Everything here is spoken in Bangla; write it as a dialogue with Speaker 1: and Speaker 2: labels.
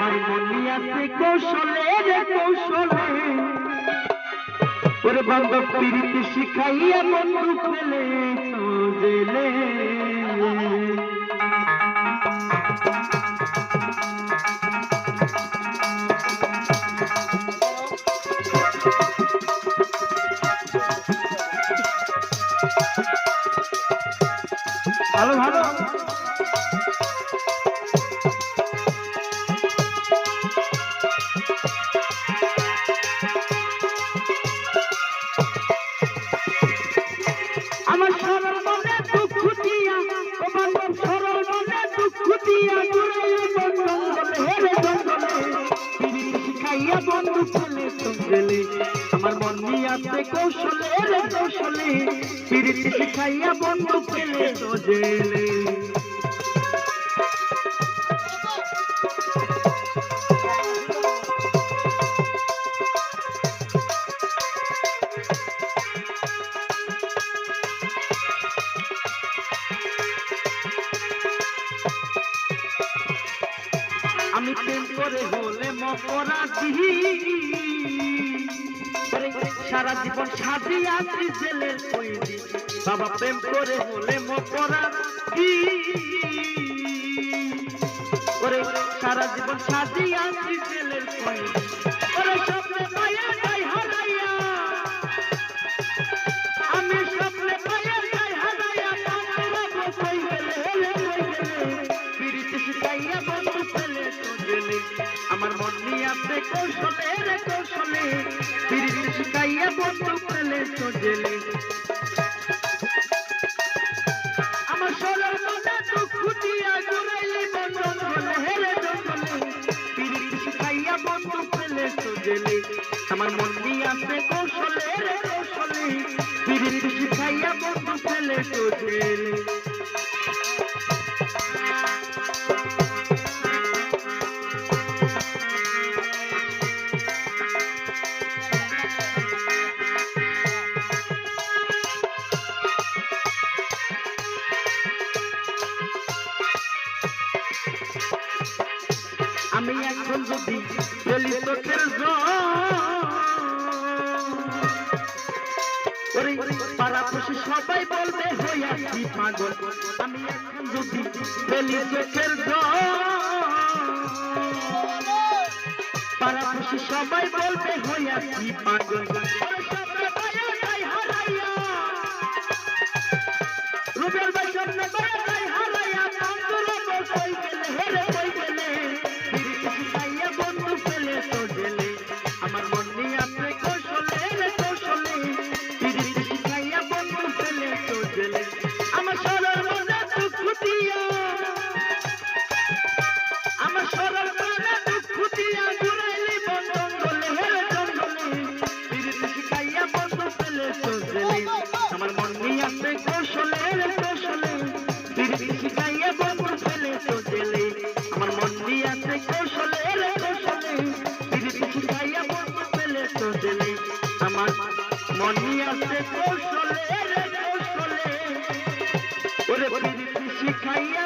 Speaker 1: আমার মনি আছে কৌশলে রে কৌশলে। ওরে বান্ধব পিড়িতে শিখাইয়া বন্ধু ফেলে জেলে ভালো ভালো। দিয়া বন্ধন বলে হেরে জঙ্গলে পিড়িতি শিখাইয়া বন্ধু ছেলে সঙ্গেলে। আমার মন নিয়ে কৌশলে রে কৌশলে। পিড়িতি শিখাইয়া বন্ধু ছেলে সজেলে। আমি প্রেম করে হলে মকরাতি। সারা জীবন সাথী আছি জেলের কইদি বাবা প্রেম করে হলে মকরাতি। ওরে, সারা জীবন সাথী আছি জেলের কইদি আছে কৌশলে পিরিতে শিখাইয়া বন্ধু ফেলে তো গেলে আমার সরল মনে দুঃখ দিয়া জুড়াইলে বন্ধন বলে হেরে জঙ্গলে পিরিতে শিখাইয়া বন্ধু ফেলে তো গেলে আমার মন নিয়ে আছে কৌশলে, রে কৌশলে পিরিতে শিখাইয়া বন্ধু ফেলে তো গেলে আমি এখন যদি বলি চোখের ওরে সবাই বলবে হইয়াছি পাগল। আমি এখন যদি বলি চোখের পাড়াপড়শি সবাই বলবে হইয়াছি পাগল। और सिखाइया